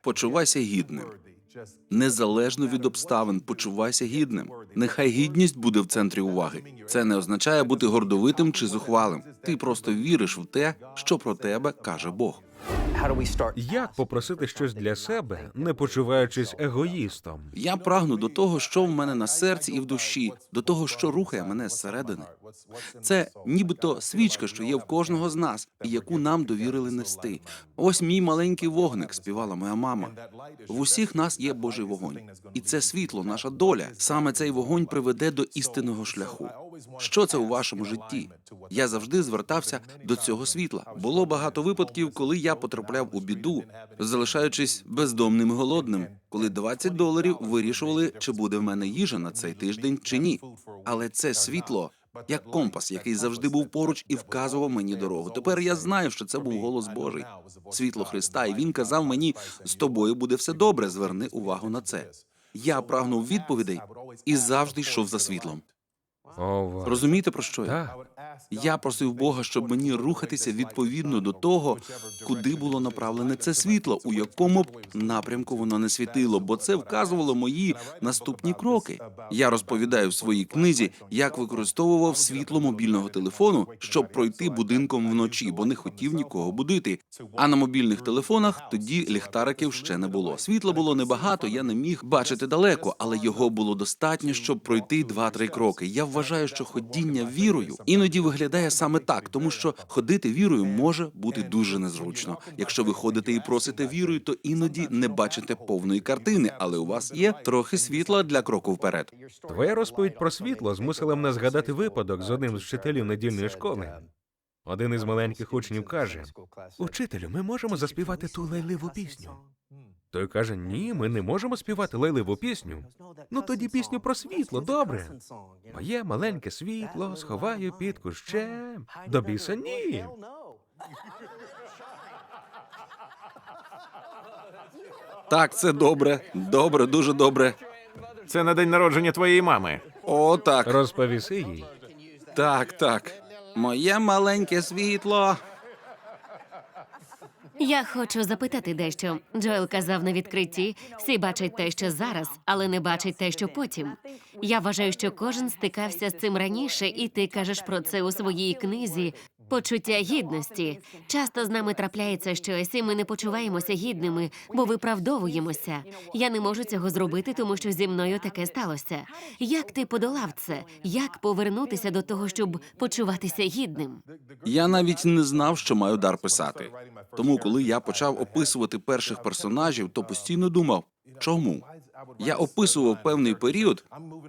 Почувайся гідним. Незалежно від обставин, почувайся гідним. Нехай гідність буде в центрі уваги. Це не означає бути гордовитим чи зухвалим. Ти просто віриш в те, що про тебе каже Бог. Як попросити щось для себе, не почуваючись егоїстом? Я прагну до того, що в мене на серці і в душі, до того, що рухає мене зсередини. Це нібито свічка, що є в кожного з нас, і яку нам довірили нести. Ось мій маленький вогник, співала моя мама. В усіх нас є Божий вогонь, і це світло, наша доля. Саме цей вогонь приведе до істинного шляху. Що це у вашому житті? Я завжди звертався до цього світла. Було багато випадків, коли я потрапляв у біду, залишаючись бездомним і голодним, коли 20 доларів вирішували, чи буде в мене їжа на цей тиждень чи ні. Але це світло. Як компас, який завжди був поруч і вказував мені дорогу. Тепер я знаю, що це був голос Божий, світло Христа, і він казав мені: з тобою буде все добре. Зверни увагу на це. Я прагнув відповідей і завжди йшов за світлом. Ова. Розумієте про що я? Я просив Бога, щоб мені рухатися відповідно до того, куди було направлене це світло, у якому б напрямку воно не світило, бо це вказувало мої наступні кроки. Я розповідаю в своїй книзі, як використовував світло мобільного телефону, щоб пройти будинком вночі, бо не хотів нікого будити. А на мобільних телефонах тоді ліхтариків ще не було. Світла було небагато, я не міг бачити далеко, але його було достатньо, щоб пройти два-три кроки. Я вважаю, що ходіння вірою іноді виглядає саме так, тому що ходити вірою може бути дуже незручно. Якщо ви ходите і просите вірою, то іноді не бачите повної картини, але у вас є трохи світла для кроку вперед. Твоя розповідь про світло змусила мене згадати випадок з одним з вчителів недільної школи. Один із маленьких учнів каже: Учителю, ми можемо заспівати ту лайливу пісню. Той каже: Ні, ми не можемо співати лайливу пісню. Ну тоді пісню про світло, добре. Моє маленьке світло сховаю під кущем. До біса ні. Так, це добре, добре, дуже добре. Це на день народження твоєї мами. О, так, Розповіси їй. так, так. Моє маленьке світло. Я хочу запитати дещо. Джоел казав на відкритті: всі бачать те, що зараз, але не бачать те, що потім. Я вважаю, що кожен стикався з цим раніше, і ти кажеш про це у своїй книзі. Почуття гідності. Часто з нами трапляється щось, і ми не почуваємося гідними, бо виправдовуємося. Я не можу цього зробити, тому що зі мною таке сталося. Як ти подолав це? Як повернутися до того, щоб почуватися гідним? Я навіть не знав, що маю дар писати. Тому, коли я почав описувати перших персонажів, то постійно думав, чому? Я описував певний період,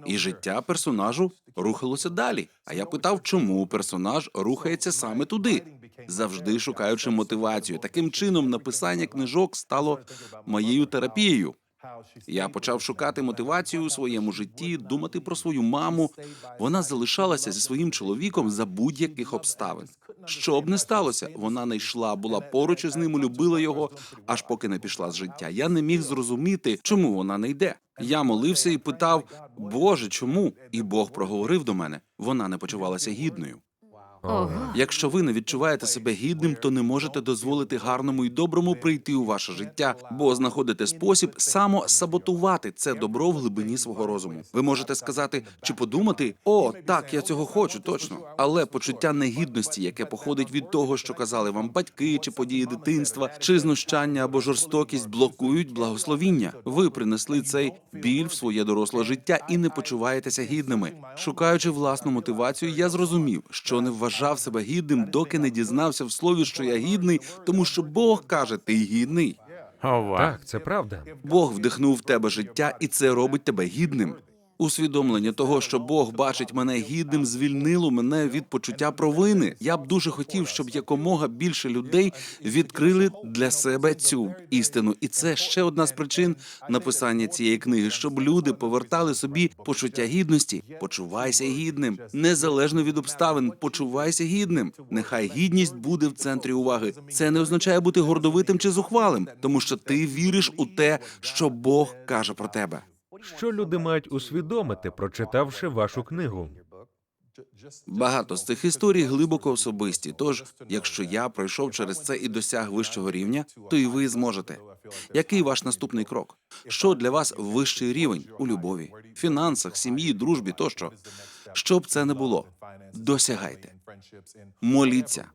і життя персонажу рухалося далі. А я питав, чому персонаж рухається саме туди, завжди шукаючи мотивацію. Таким чином, написання книжок стало моєю терапією. Я почав шукати мотивацію у своєму житті, думати про свою маму. Вона залишалася зі своїм чоловіком за будь-яких обставин. Що б не сталося, вона не йшла, була поруч із ним, любила його, аж поки не пішла з життя. Я не міг зрозуміти, чому вона не йде. Я молився і питав: Боже, чому? І Бог проговорив до мене. Вона не почувалася гідною. Ого. Якщо ви не відчуваєте себе гідним, то не можете дозволити гарному і доброму прийти у ваше життя, бо знаходите спосіб самосаботувати це добро в глибині свого розуму. Ви можете сказати чи подумати: о, так, я цього хочу, точно. Але почуття негідності, яке походить від того, що казали вам батьки, чи події дитинства, чи знущання або жорстокість, блокують благословіння. Ви принесли цей біль в своє доросле життя і не почуваєтеся гідними. Шукаючи власну мотивацію, я зрозумів, що не вважав себе гідним, доки не дізнався в слові, що я гідний, тому що Бог каже, ти гідний. Ова. Так, це правда. Бог вдихнув в тебе життя, і це робить тебе гідним. Усвідомлення того, що Бог бачить мене гідним, звільнило мене від почуття провини. Я б дуже хотів, щоб якомога більше людей відкрили для себе цю істину. І це ще одна з причин написання цієї книги, щоб люди повертали собі почуття гідності. Почувайся гідним, незалежно від обставин. Почувайся гідним. Нехай гідність буде в центрі уваги. Це не означає бути гордовитим чи зухвалим, тому що ти віриш у те, що Бог каже про тебе. Що люди мають усвідомити, прочитавши вашу книгу? Багато з цих історій глибоко особисті. Тож, якщо я пройшов через це і досяг вищого рівня, то і ви зможете. Який ваш наступний крок? Що для вас вищий рівень у любові, фінансах, сім'ї, дружбі тощо? Що б це не було, досягайте. Моліться,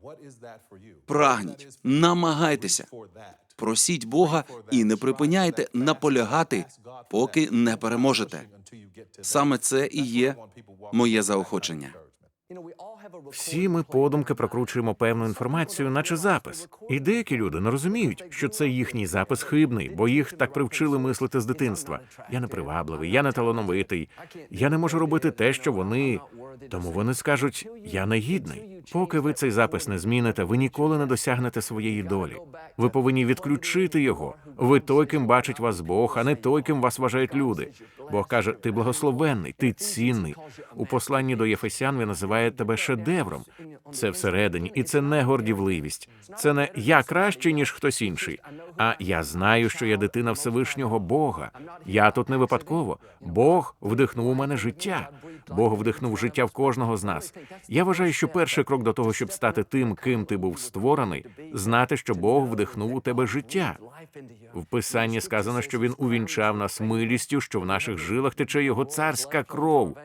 прагніть, намагайтеся, просіть Бога і не припиняйте наполягати, поки не переможете. Саме це і є моє заохочення. Всі ми подумки прокручуємо певну інформацію, наче запис. І деякі люди не розуміють, що це їхній запис хибний, бо їх так привчили мислити з дитинства. Я не привабливий, я не талановитий, я не можу робити те, що вони. Тому вони скажуть, я не гідний. Поки ви цей запис не зміните, ви ніколи не досягнете своєї долі. Ви повинні відключити його. Ви той, ким бачить вас Бог, а не той, ким вас вважають люди. Бог каже: ти благословенний, ти цінний. У посланні до Єфесян він називає тебе шедевром. Це всередині, і це не гордівливість. Це не я краще, ніж хтось інший. А я знаю, що я дитина Всевишнього Бога. Я тут не випадково. Бог вдихнув у мене життя. Бог вдихнув життя в кожного з нас. Я вважаю, що перший крок до того, щоб стати тим, ким ти був створений, знати, що Бог вдихнув у тебе життя. В писанні сказано, що він увінчав нас милістю, що в наших жилах тече його царська кров.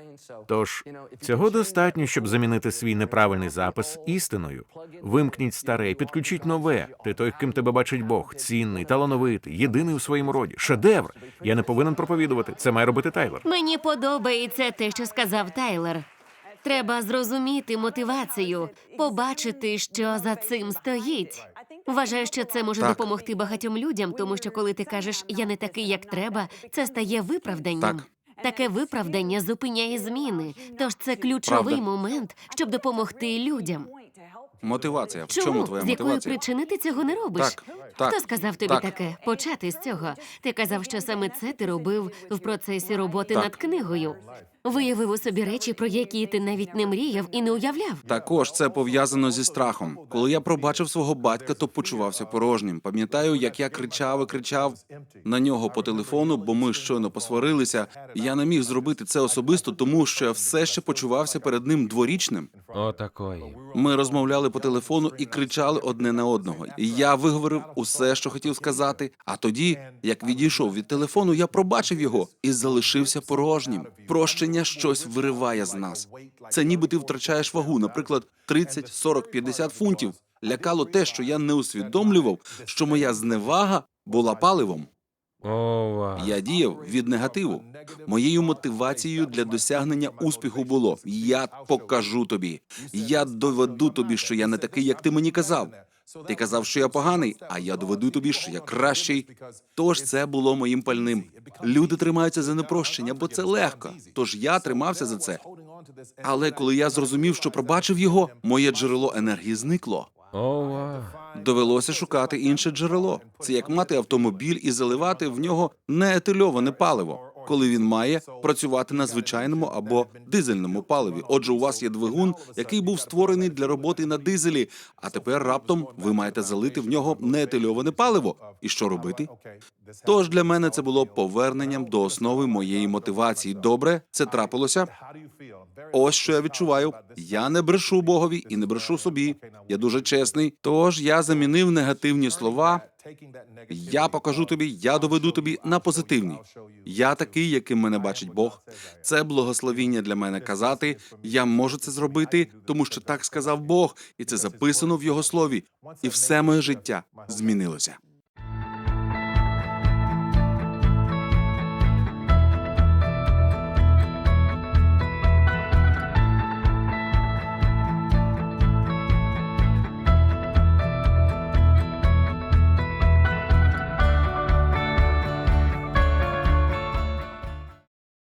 Тож цього достатньо, щоб замінити свій неправильний запис істиною. Вимкніть старе, підключіть нове. Ти той, ким тебе бачить Бог, цінний, талановитий, єдиний у своєму роді. Шедевр. Я не повинен проповідувати. Це має робити Тайлер. Мені подобається те, що сказав Тайлер. Треба зрозуміти мотивацію, побачити, що за цим стоїть. Вважаю, що це може Так. допомогти багатьом людям, тому що коли ти кажеш я не такий, як треба, це стає виправданням. Так. Таке виправдання зупиняє зміни. Тож це ключовий Правда. момент, щоб допомогти людям. Мотивація. В Чому чому твоя з якої мотивація? причини ти цього не робиш? Так, так, Хто сказав тобі так. таке? Почати з цього. Ти казав, що саме це ти робив в процесі роботи Так. над книгою. Виявив у собі речі, про які ти навіть не мріяв і не уявляв. Також це пов'язано зі страхом. Коли я пробачив свого батька, то почувався порожнім. Пам'ятаю, як я кричав і кричав на нього по телефону, бо ми щойно посварилися. Я не міг зробити це особисто, тому що я все ще почувався перед ним дворічним. Отакої. Ми розмовляли по телефону і кричали одне на одного. І Я виговорив усе, що хотів сказати. А тоді, як відійшов від телефону, я пробачив його і залишився порожнім. Прощення щось вириває з нас. Це ніби ти втрачаєш вагу, наприклад, 30, 40, 50 фунтів. Лякало те, що я не усвідомлював, що моя зневага була паливом. Я діяв від негативу. Моєю мотивацією для досягнення успіху було: я покажу тобі, я доведу тобі, що я не такий, як ти мені казав. Ти казав, що я поганий, а я доведу тобі, що я кращий. Тож це було моїм пальним. Люди тримаються за непрощення, бо це легко. Тож я тримався за це. Але коли я зрозумів, що пробачив його, моє джерело енергії зникло. Ова. Довелося шукати інше джерело. Це як мати автомобіль і заливати в нього неетильоване паливо, коли він має працювати на звичайному або дизельному паливі. Отже, у вас є двигун, який був створений для роботи на дизелі, а тепер раптом ви маєте залити в нього неетильоване паливо. І що робити? Тож для мене це було поверненням до основи моєї мотивації. Добре, це трапилося. Ось що я відчуваю. Я не брешу Богові і не брешу собі. Я дуже чесний. Тож я замінив негативні слова. Я покажу тобі, я доведу тобі на позитивні. Я такий, яким мене бачить Бог. Це благословіння для мене казати. Я можу це зробити, тому що так сказав Бог, і це записано в його слові. І все моє життя змінилося.